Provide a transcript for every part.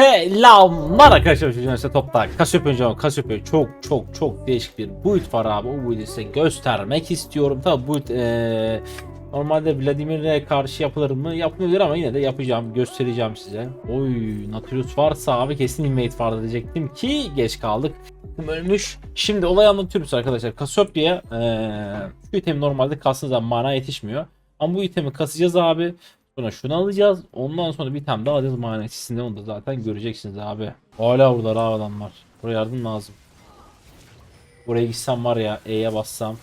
Selamlar arkadaşlar. Çocuğun işte topta. Cassiopeia hocam. Cassiopeia çok çok çok değişik bir build var abi. O build'i size göstermek istiyorum. Tabi build eee normalde Vladimir'e karşı yapılır mı? Yapılır ama yine de yapacağım. Göstereceğim size. Oy Nautilus varsa abi kesin invade vardı diyecektim ki geç kaldık. Ölmüş. Şimdi olayı anlatıyorum size arkadaşlar. Cassiopeia eee şu itemi normalde kastığınız zaman mana yetişmiyor. Ama bu itemi kasacağız abi. Sonra şunu alacağız. Ondan sonra bir tane daha alacağız manetçisinde. Onu da zaten göreceksiniz abi. Hala burada abi adamlar. Buraya yardım lazım. Buraya gitsem var ya E'ye bassam.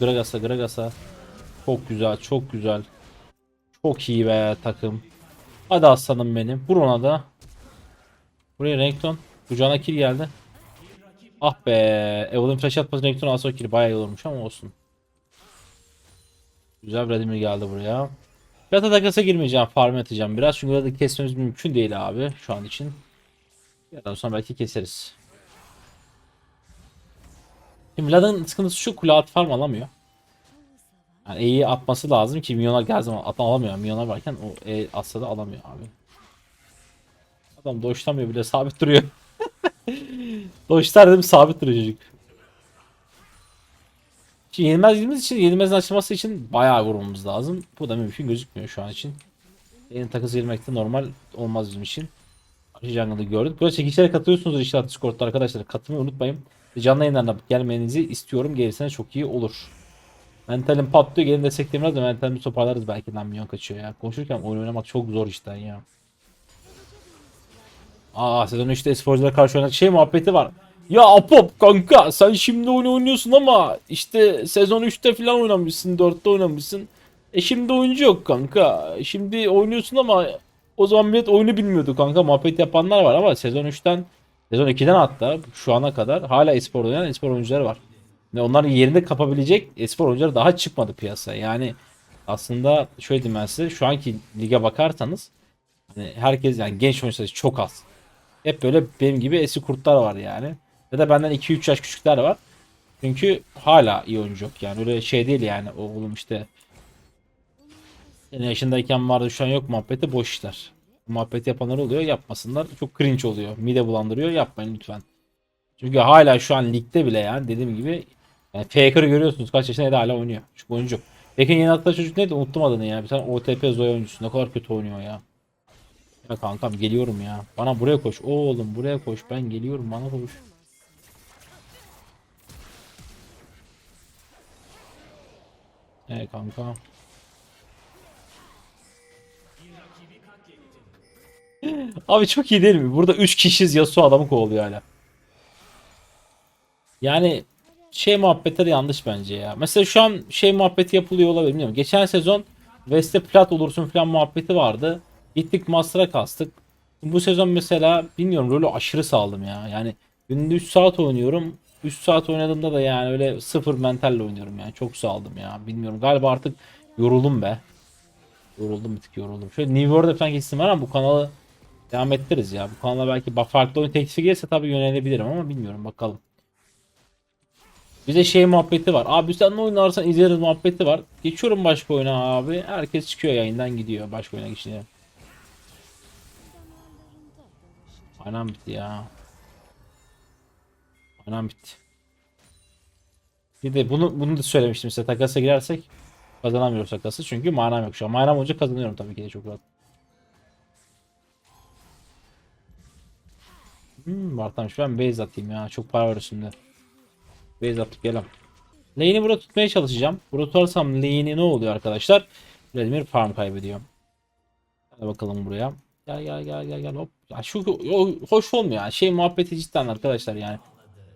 Gragas'a Gragas'a. Çok güzel çok güzel. Çok iyi be takım. Hadi aslanım benim. Vur ona da. Buraya Renekton. Kucağına kill geldi. Ah be. Evelyn flash atması Renekton alsa kill bayağı iyi olurmuş ama olsun. Güzel Vladimir geldi buraya. Plata takasa girmeyeceğim. Farm atacağım biraz. Çünkü burada kesmemiz mümkün değil abi şu an için. Yarın sonra belki keseriz. Şimdi Vlad'ın sıkıntısı şu kule at farm alamıyor. Yani E'yi atması lazım ki milyonlar geldiği zaman at alamıyor. Milyonlar varken o E atsa da alamıyor abi. Adam doşlamıyor bile sabit duruyor. Doşlar dedim sabit duruyor çocuk. Şimdi yenilmez girmemiz için yenilmezin açılması için bayağı vurmamız lazım. Bu da mümkün gözükmüyor şu an için. Yeni takası girmek de normal olmaz bizim için. Aşı jungle'ı gördük. Böyle çekişlere katılıyorsunuz inşallah Discord'da arkadaşlar. Katılmayı unutmayın. Canlı yayınlarına gelmenizi istiyorum. Gerisine çok iyi olur. Mentalim patlıyor. Gelin destekleyin de mentalimi toparlarız belki. Lan milyon kaçıyor ya. Konuşurken oyun oynamak çok zor işten ya. Aa sezon 3'te esporculara karşı oynanan şey muhabbeti var. Ya Apop kanka sen şimdi oyun oynuyorsun ama işte sezon 3'te falan oynamışsın 4'te oynamışsın. E şimdi oyuncu yok kanka. Şimdi oynuyorsun ama o zaman millet oyunu bilmiyordu kanka. Muhabbet yapanlar var ama sezon 3'ten sezon 2'den hatta şu ana kadar hala espor oynayan espor oyuncuları var. Ve onların yerinde kapabilecek espor oyuncuları daha çıkmadı piyasaya. Yani aslında şöyle diyeyim ben size şu anki lige bakarsanız hani herkes yani genç oyuncu sayısı çok az. Hep böyle benim gibi eski kurtlar var yani. Ya da benden 2-3 yaş küçükler var. Çünkü hala iyi oyuncu yok yani. Öyle şey değil yani. Oğlum işte senin yaşındayken vardı şu an yok muhabbeti boş işler. Muhabbet yapanlar oluyor yapmasınlar. Çok cringe oluyor. Mide bulandırıyor yapmayın lütfen. Çünkü hala şu an ligde bile yani dediğim gibi yani Faker'ı görüyorsunuz kaç yaşında da hala oynuyor. Çünkü oyuncu. Faker'ın yeni attığı çocuk neydi unuttum adını ya. Bir tane OTP Zoya oyuncusu ne kadar kötü oynuyor ya. Ya kankam geliyorum ya. Bana buraya koş. Oğlum buraya koş. Ben geliyorum bana koş. Evet kanka. Abi çok iyi değil mi? Burada 3 kişiyiz Yasuo adamı kovalıyor hala. Yani şey muhabbetleri yanlış bence ya. Mesela şu an şey muhabbeti yapılıyor olabilir bilmiyorum. Geçen sezon West'te plat olursun falan muhabbeti vardı. Gittik Master'a kastık. Bu sezon mesela bilmiyorum rolü aşırı saldım ya. Yani günde 3 saat oynuyorum. 3 saat oynadığımda da yani öyle sıfır mentalle oynuyorum yani. Çok saldım ya. Bilmiyorum galiba artık yoruldum be. Yoruldum bir tık yoruldum. Şöyle New World'e falan gitsin var ama bu kanalı devam ettiririz ya. Bu kanala belki farklı oyun teklifi gelirse tabii yönelebilirim ama bilmiyorum bakalım. Bize şey muhabbeti var. Abi sen ne oynarsan izleriz muhabbeti var. Geçiyorum başka oyuna abi. Herkes çıkıyor yayından gidiyor başka oyuna geçince. Anam bitti ya. Anam bitti. Bir de bunu bunu da söylemiştim size takasa girersek kazanamıyoruz takası çünkü manam yok şu an. Manam olunca kazanıyorum tabii ki de çok rahat. Hmm, Bartamış ben base atayım ya. Çok para var üstümde. Base atıp gelen. Lane'i burada tutmaya çalışacağım. Burada tutarsam lane'i ne oluyor arkadaşlar? Vladimir farm kaybediyor. Hadi bakalım buraya. Gel gel gel gel gel hop. Ya şu o, hoş olmuyor ya. Şey muhabbeti cidden arkadaşlar yani.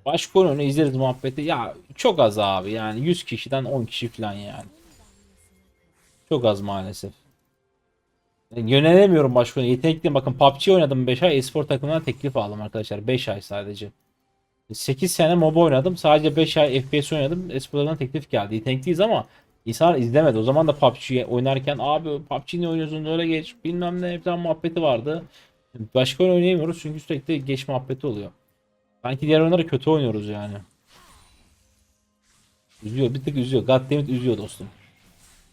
Başka oyunu izleriz muhabbeti. Ya çok az abi yani 100 kişiden 10 kişi falan yani. Çok az maalesef. Yani yönelemiyorum başka oyuna. Yetenekliyim. Bakın PUBG oynadım 5 ay. Espor takımına teklif aldım arkadaşlar. 5 ay sadece. 8 sene MOBA oynadım. Sadece 5 ay FPS oynadım. Espor'dan teklif geldi. Yetenekliyiz ama İnsanlar izlemedi. O zaman da PUBG oynarken abi PUBG ne oynuyorsun öyle geç bilmem ne falan muhabbeti vardı. Başka oyun oynayamıyoruz çünkü sürekli geç muhabbeti oluyor. Sanki diğer oyunları kötü oynuyoruz yani. Üzüyor bir tık üzüyor. Goddammit üzüyor dostum.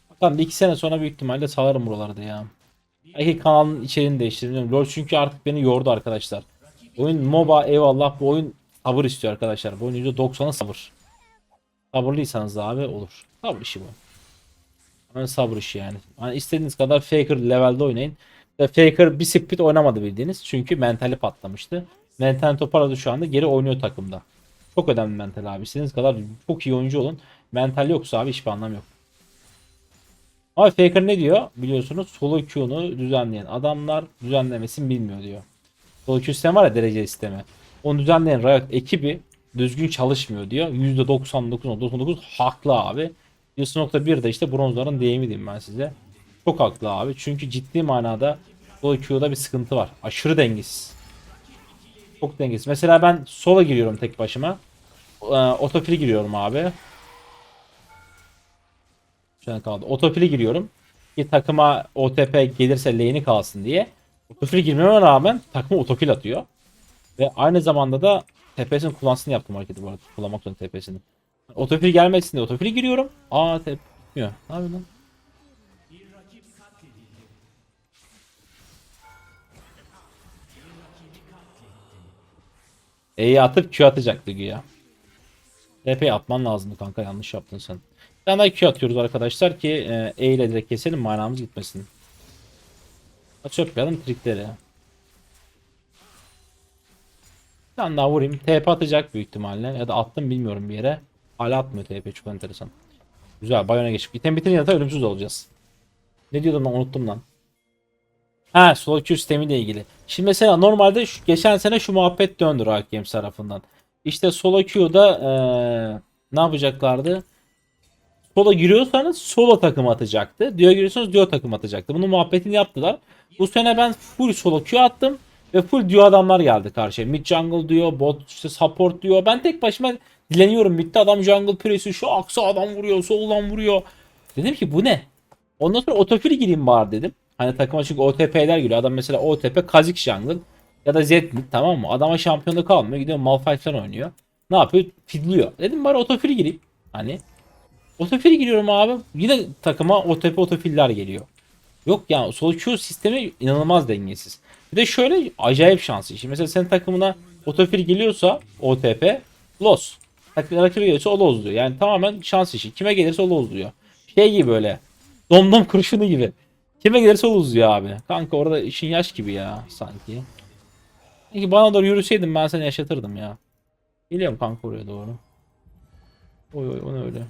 Bakalım bir iki sene sonra büyük ihtimalle salarım buralarda ya. Belki kanalın içeriğini değiştirdim. LoL çünkü artık beni yordu arkadaşlar. Oyun MOBA eyvallah bu oyun sabır istiyor arkadaşlar. Bu oyun %90'ı sabır. Sabırlıysanız abi olur. Sabır işi bu. Yani sabır işi yani. Hani istediğiniz kadar Faker levelde oynayın. Faker bir split oynamadı bildiğiniz. Çünkü mentali patlamıştı. Mental toparladı şu anda. Geri oynuyor takımda. Çok önemli mental abi. İstediğiniz kadar çok iyi oyuncu olun. Mental yoksa abi hiçbir anlam yok. Ama Faker ne diyor? Biliyorsunuz solo queue'nu düzenleyen adamlar düzenlemesini bilmiyor diyor. Solo queue sistemi var ya derece sistemi. Onu düzenleyen Riot ekibi düzgün çalışmıyor diyor. %99.99 haklı abi. %1 de işte bronzların deyimi diyeyim ben size. Çok haklı abi. Çünkü ciddi manada solo queue'da bir sıkıntı var. Aşırı dengesiz. Çok dengesiz. Mesela ben sola giriyorum tek başıma. Ee, otofili giriyorum abi. Şu an kaldı. Otofili giriyorum. Ki takıma OTP gelirse lane'i kalsın diye. Otofili girmeme rağmen takıma otofil atıyor. Ve aynı zamanda da TP'sini kullansın yaptım hareketi bu arada. Kullanmak zorunda TP'sini. Otofil gelmesin diye otofili giriyorum. Aa TP gitmiyor. Ne yapıyorsun lan? E'yi atıp Q atacaktı güya. TP'yi atman lazımdı kanka yanlış yaptın sen. Bir tane daha Q atıyoruz arkadaşlar ki e, E ile direkt keselim manamız gitmesin. Çöplayalım trikleri. Bir tane daha vurayım. TP atacak büyük ihtimalle. Ya da attım bilmiyorum bir yere. Hala atmıyor TP çok enteresan. Güzel Bayon'a geçip. İtem bitirince de ölümsüz olacağız. Ne diyordum lan unuttum lan. Ha solo queue sistemiyle ilgili. Şimdi mesela normalde şu, geçen sene şu muhabbet döndü Riot Games tarafından. İşte solo queue'da eee ne yapacaklardı? Sola giriyorsanız solo takım atacaktı. Duo giriyorsanız duo takım atacaktı. Bunun muhabbetini yaptılar. Bu sene ben full solo queue attım. Ve full duo adamlar geldi karşıya. Mid jungle diyor, bot işte support diyor. Ben tek başıma dileniyorum. Mid'de adam jungle presi şu aksa adam vuruyor, soldan vuruyor. Dedim ki bu ne? Ondan sonra otofil gireyim bari dedim. Hani takıma çünkü OTP'ler giriyor. Adam mesela OTP Kazik Jungle ya da Zed mid tamam mı? Adama şampiyonluk kalmıyor. Gidiyor Malphite falan oynuyor. Ne yapıyor? Fidliyor. Dedim bari otofil gireyim. Hani otofil giriyorum abi. Yine takıma OTP otofiller geliyor. Yok yani solo queue sistemi inanılmaz dengesiz. Bir de şöyle acayip şanslı. Şimdi mesela senin takımına otofil geliyorsa OTP loss. Takım rakibi geliyorsa o loss diyor. Yani tamamen şans işi. Kime gelirse o loss diyor. Şey gibi böyle. Domdom kurşunu gibi. Kime gelirse o uzuyor abi. Kanka orada işin yaş gibi ya sanki. Peki bana doğru yürüseydin ben seni yaşatırdım ya. Geliyorum kanka oraya doğru. Oy oy o ne öyle.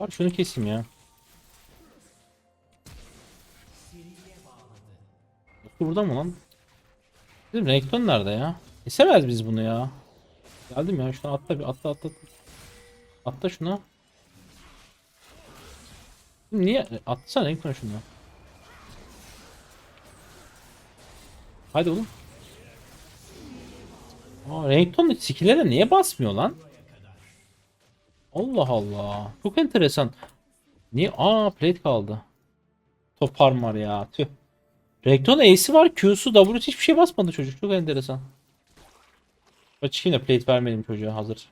Bak şunu keseyim ya. Burada mı lan? Bizim Renekton nerede ya? Kesemez biz bunu ya. Geldim ya şuna atla bir atla atla. Atla şuna. Niye? Atsana Renekton şunu. Hadi oğlum. Aa Renekton skill'e niye basmıyor lan? Allah Allah. Çok enteresan. Niye? Aa plate kaldı. Top armor ya. Tüh. Rekton Ace'i var. Q'su W'su hiçbir şey basmadı çocuk. Çok enteresan. Açayım da plate vermedim çocuğa hazır.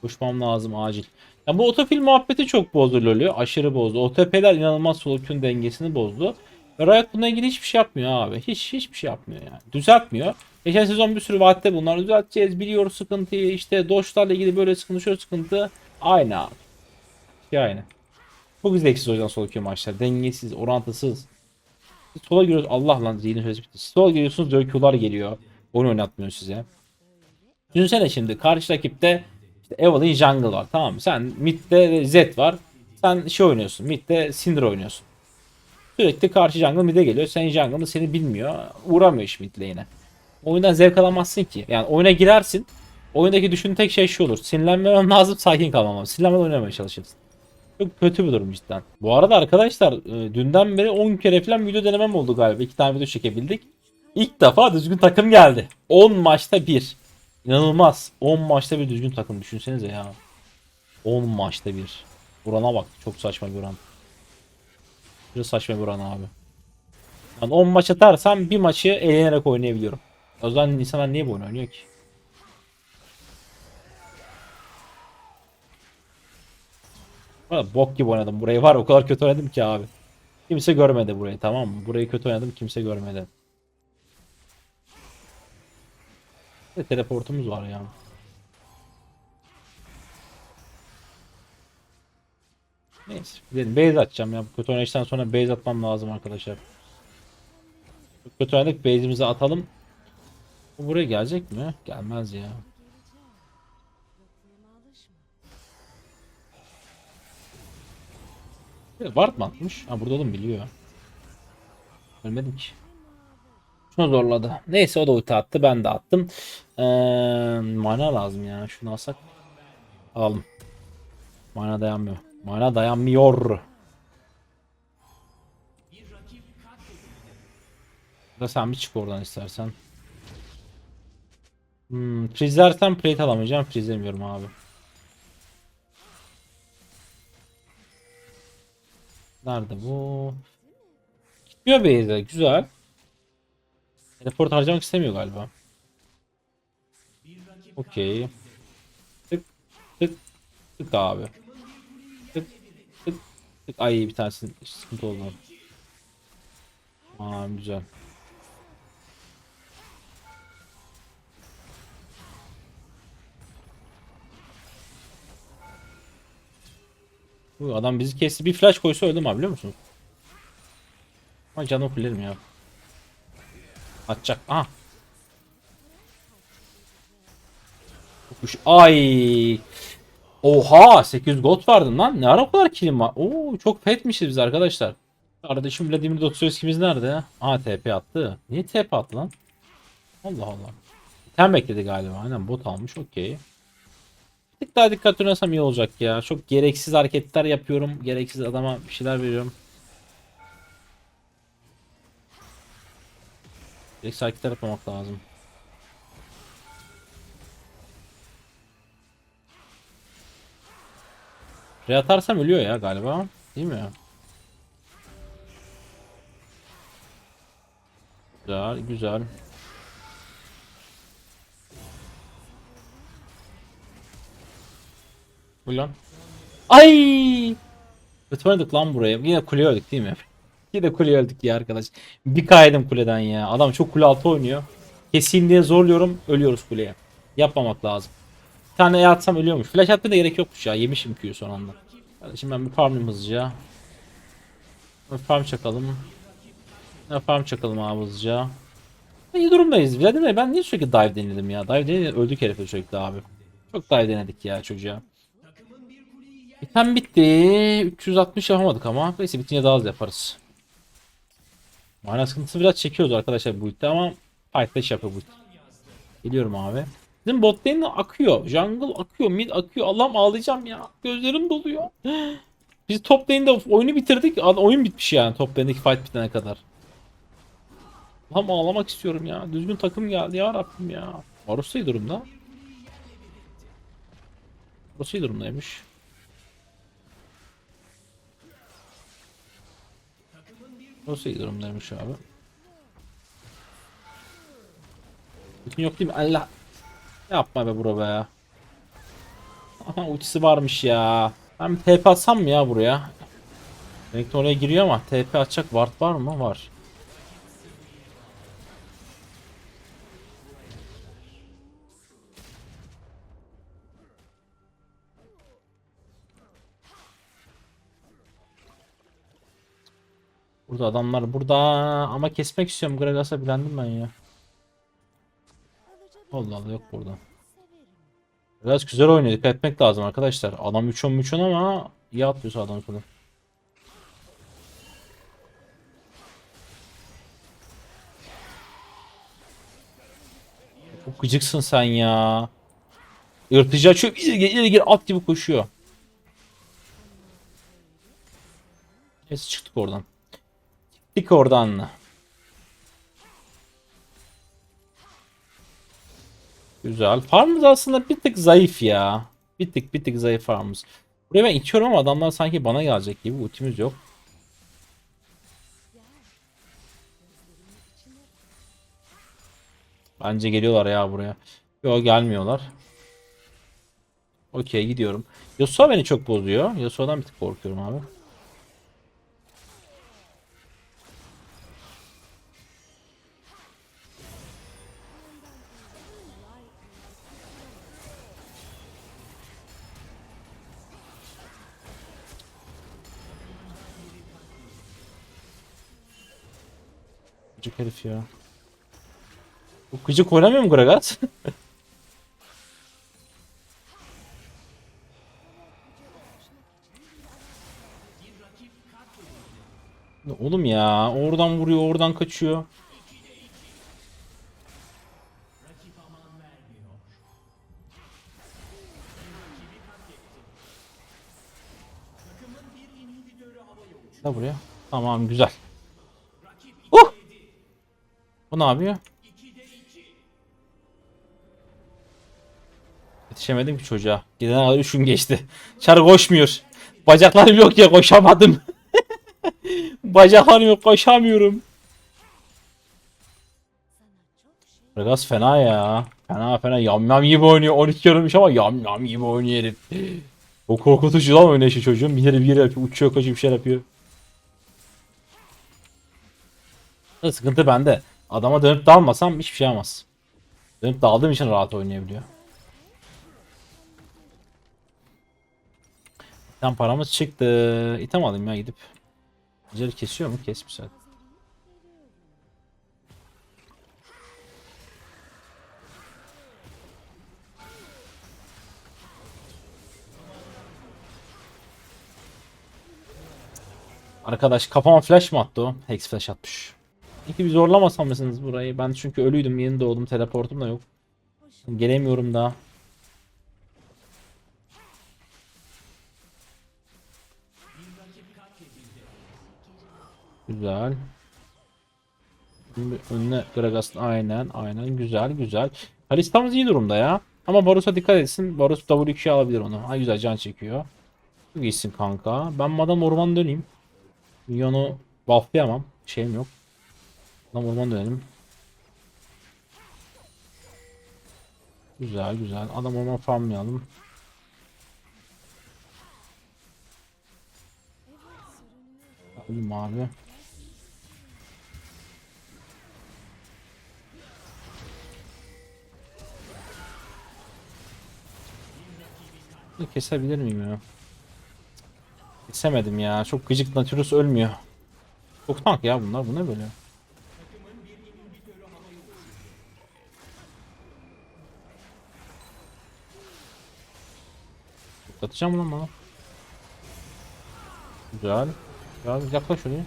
Koşmam lazım acil. Ya bu otofil muhabbeti çok bozdu LoL'ü. Aşırı bozdu. OTP'ler inanılmaz solukun dengesini bozdu. Ve Riot bununla ilgili hiçbir şey yapmıyor abi. Hiç hiçbir şey yapmıyor yani. Düzeltmiyor. Geçen sezon bir sürü vaatte bunlar düzelteceğiz. Biliyoruz sıkıntıyı. İşte Doşlarla ilgili böyle sıkıntı şöyle sıkıntı. Aynı abi. Şey aynı. Çok zevksiz o yüzden sol queue maçlar. Dengesiz, orantısız. Sola giriyorsunuz. Allah lan zihni sözü bitti. Sola giriyorsunuz döküyorlar geliyor. Oyun oynatmıyor size. Düşünsene şimdi karşı rakipte işte Evelyn Jungle var tamam mı? Sen midde Zed var. Sen şey oynuyorsun. Midde Syndra oynuyorsun. Sürekli karşı jungle mid'e geliyor. Sen jungle'ı seni bilmiyor. Uğramıyor hiç mid lane'e. Oyundan zevk alamazsın ki. Yani oyuna girersin. Oyundaki düşündüğün tek şey şu olur. Sinirlenmemem lazım sakin kalmam. Sinirlenmeden oynamaya çalışırsın. Çok kötü bir durum cidden. Bu arada arkadaşlar e, dünden beri 10 kere falan video denemem oldu galiba. 2 tane video çekebildik. İlk defa düzgün takım geldi. 10 maçta 1. İnanılmaz. 10 maçta bir düzgün takım düşünsenize ya. 10 maçta bir. Burana bak. Çok saçma bir oran. Çok saçma bir oran abi. Yani 10 maç atarsam bir maçı eğlenerek oynayabiliyorum. O zaman insanlar niye bu oyunu oynuyor ki? Bok gibi oynadım burayı var o kadar kötü oynadım ki abi. Kimse görmedi burayı tamam mı? Burayı kötü oynadım kimse görmedi. Ve teleportumuz var ya. Neyse. Gidelim. Base atacağım ya. Kötü oynayıştan sonra base atmam lazım arkadaşlar. Kötü oynadık. Base'imizi atalım. Bu buraya gelecek mi? Gelmez ya. Ward mı atmış? Ha burada oğlum biliyor. Ölmedim ki. Şunu zorladı. Neyse o da ulti attı. Ben de attım. Ee, mana lazım ya. Şunu alsak. Alalım. Mana dayanmıyor. Mana dayanmıyor. Da sen bir çık oradan istersen. Hmm, freezelersen plate alamayacağım. Freezemiyorum abi. Nerede bu? Gitmiyor base'e. Güzel. Teleport harcamak istemiyor galiba. Okey. Tık tık tık abi. Tık tık tık. Ay bir tanesi sıkıntı oldu. Aa güzel. Bu adam bizi kesti. Bir flash koysa öldüm abi biliyor musun? Ama canımı fullerim ya. Atacak. Aha. Ay. Oha 800 gold verdin lan. Ne ara o kadar kilim var? Oo çok fetmişiz biz arkadaşlar. Kardeşim Vladimir Dostoyevski'miz nerede ya? Aa TP attı. Niye TP attı lan? Allah Allah. Tem bekledi galiba. Aynen bot almış. Okey. Tık daha dikkat oynasam iyi olacak ya. Çok gereksiz hareketler yapıyorum. Gereksiz adama bir şeyler veriyorum. Gereksiz hareketler yapmamak lazım. Re atarsam ölüyor ya galiba. Değil mi? Güzel, güzel. Ulan. Ay! Götürdük lan buraya. Yine kuleye öldük değil mi? Yine kuleye öldük ya arkadaş. Bir kaydım kuleden ya. Adam çok kule altı oynuyor. Keseyim diye zorluyorum. Ölüyoruz kuleye. Yapmamak lazım. Bir tane E atsam ölüyormuş. Flash atmaya da gerek yokmuş ya. Yemişim Q'yu son anda. Kardeşim ben bir farmlayayım hızlıca. Bir farm çakalım. Farm çakalım abi hızlıca. İyi durumdayız. Vladimir ben niye sürekli dive denedim ya? Dive denedim öldük herife sürekli abi. Çok dive denedik ya çocuğa. Biten bitti. 360 yapamadık ama. Neyse bitince daha az yaparız. Mana sıkıntısı biraz çekiyoruz arkadaşlar bu itte ama fight 5 yapıyor bu it. Geliyorum abi. Bizim bot lane akıyor. Jungle akıyor. Mid akıyor. Allah'ım ağlayacağım ya. Gözlerim doluyor. Biz top lane'de oyunu bitirdik. Oyun bitmiş yani top lane'deki fight bitene kadar. Allah'ım ağlamak istiyorum ya. Düzgün takım geldi ya Rabbim ya. Varus iyi durumda. Varus iyi durumdaymış. Varus iyi durumdaymış abi. Bütün yok değil mi? Allah. Yapma be bro be. Aha ultisi varmış ya. Ben TP atsam mı ya buraya? Belki oraya giriyor ama TP atacak ward var mı? Var. Burada adamlar burada ama kesmek istiyorum. Gragas'a bilendim ben ya. Allah Allah yok burada. Biraz güzel oynuyor. Dikkat etmek lazım arkadaşlar. Adam 3 10 3 10 ama iyi atlıyor sağdan sola. Çok gıcıksın sen ya. Yırtıcı açıyor. İleri gir, ileri gir at gibi koşuyor. Neyse çıktık oradan. Dik oradan. Güzel. Farmımız aslında bir tık zayıf ya. Bir tık bir tık zayıf farmımız. Buraya ben içiyorum ama adamlar sanki bana gelecek gibi. Ultimiz yok. Bence geliyorlar ya buraya. Yok gelmiyorlar. Okey gidiyorum. Yasuo beni çok bozuyor. Yasuo'dan bir tık korkuyorum abi. Gıcık herif ya. Bu gıcık oynamıyor mu Gragas? Oğlum ya oradan vuruyor oradan kaçıyor. Da buraya. Tamam güzel. Bu ne yapıyor? Yetişemedim ki çocuğa. Giden kadar üç gün geçti. Çar koşmuyor. Bacaklarım yok ya koşamadım. Bacaklarım yok koşamıyorum. Şey Regas fena ya. Fena fena yam yam gibi oynuyor. 12 yorulmuş ama yam yam gibi oynuyor. O korkutucu lan oynayışı çocuğun. Bir yere bir yere yapıyor. Uçuyor kaçıyor bir şeyler yapıyor. Sıkıntı bende. Adama dönüp dalmasam hiçbir şey yapamaz. Dönüp daldığım için rahat oynayabiliyor. Tam paramız çıktı. İtem alayım ya gidip. Güzel kesiyor mu? Kesmiş zaten. Arkadaş kafama flash mı attı o? Hex flash atmış. Peki bir zorlamasam mısınız burayı? Ben çünkü ölüydüm yeni doğdum teleportum da yok. Gelemiyorum daha. Güzel. Şimdi önüne Gragas aynen aynen güzel güzel. Kalistamız iyi durumda ya. Ama Varus'a dikkat etsin. Varus W2 alabilir onu. Ha güzel can çekiyor. Çok iyisin kanka. Ben madem orman döneyim. Minyonu bufflayamam. Şeyim yok. Adam orman dönelim. Güzel güzel. Adam orman farmlayalım. Alalım abi. Kesebilir miyim ya? Kesemedim ya. Çok gıcık Nautilus ölmüyor. Çok tank ya bunlar. Bu ne böyle? Atacağım lan bana. Güzel. Güzel. Yaklaş şuraya.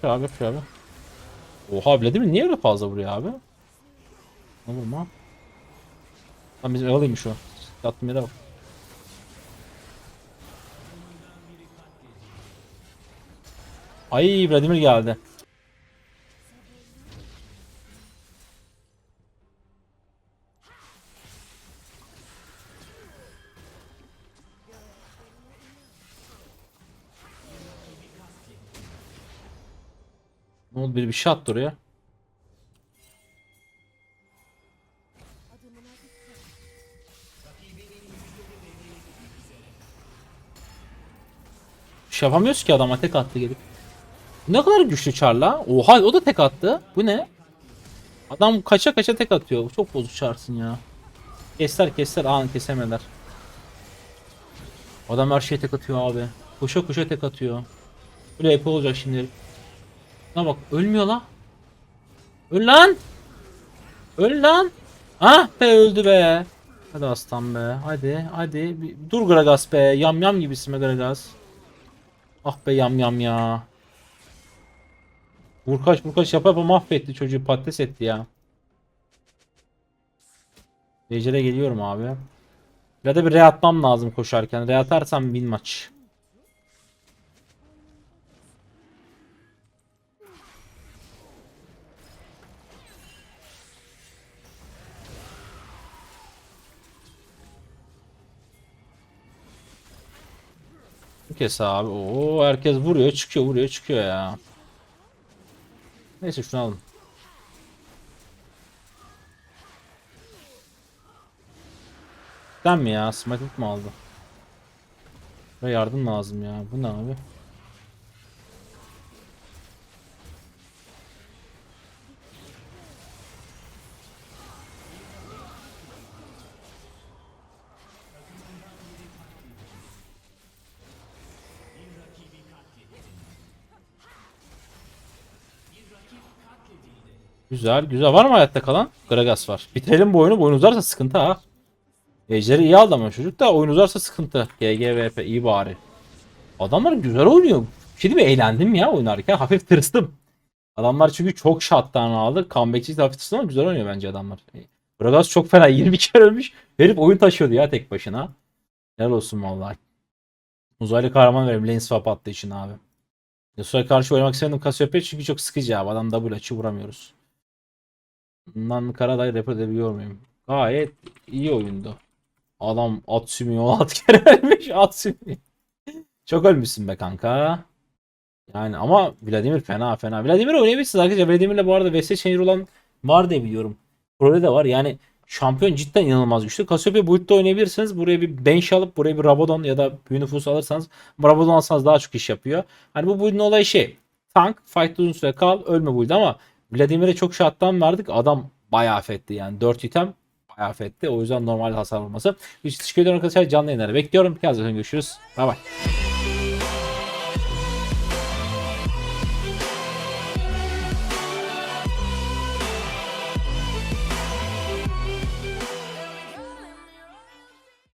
Şu abi şu abi. Oha bile değil mi? Niye öyle fazla vuruyor abi? Ne vurma? Lan bizim alayım şu. Yattım yere bak. Ay Vladimir geldi. Biri bir şey attı oraya. Bir şey yapamıyoruz ki adama tek attı gelip. Ne kadar güçlü Char'la. Oha o da tek attı. Bu ne? Adam kaça kaça tek atıyor. Çok bozuk Char'sın ya. Kesler kesler. Aa kesemediler. Adam her şeye tek atıyor abi. Koşa koşa tek atıyor. Böyle ep olacak şimdi. Ne bak ölmüyor la. Öl lan. Öl lan. Ah be öldü be. Hadi aslan be. Hadi hadi. Dur Gragas be. Yam yam gibisin be Gragas. Ah be yam yam ya. Vurkaç vurkaç yapa yapa mahvetti çocuğu patates etti ya. Becer'e geliyorum abi. Ya da bir re atmam lazım koşarken. Re atarsam win maç. Kez abi. Oo herkes vuruyor çıkıyor vuruyor çıkıyor ya. Neyse şunu alın. Sen mi ya? Smite mi aldı? Ve yardım lazım ya. Bu ne abi? Güzel güzel. Var mı hayatta kalan? Gragas var. Bitirelim bu oyunu. Bu oyun uzarsa sıkıntı ha. Ejderi iyi aldı ama çocuk da oyun uzarsa sıkıntı. GGVP iyi bari. Adamlar güzel oynuyor. Değil mi? Eğlendim ya oynarken. Hafif tırstım. Adamlar çünkü çok shotdown aldı. Comeback'çi hafif tırstım ama güzel oynuyor bence adamlar. Gragas çok fena. 20 kere ölmüş. Herif oyun taşıyordu ya tek başına. Helal olsun vallahi. Uzaylı kahraman verelim. Lane swap attığı için abi. Yasuo'ya karşı oynamak istemedim Cassiopeia çünkü çok sıkıcı abi. Adam double açı vuramıyoruz. Bundan Karadayı rap edebiliyor muyum? Gayet iyi oyundu. Adam Atsumi 16 kere vermiş Atsumi. Çok ölmüşsün be kanka. Yani ama Vladimir fena fena. Vladimir oynayabilirsiniz arkadaşlar. Vladimir'le bu arada VS Changer olan var diye biliyorum. Prole de var. Yani şampiyon cidden inanılmaz güçlü. Cassiopeia Build'de oynayabilirsiniz. Buraya bir bench alıp buraya bir Rabadon ya da büyü nüfusu alırsanız Rabadon alsanız daha çok iş yapıyor. Hani bu build'in olayı şey. Tank, fight uzun süre kal, ölme build ama Vladimir'e çok shot'tan verdik. Adam bayağı affetti yani. 4 item bayağı affetti. O yüzden normal hasar olması. Teşekkür ederim arkadaşlar. Canlı yayınları bekliyorum. Bakın. görüşürüz. Bay bay.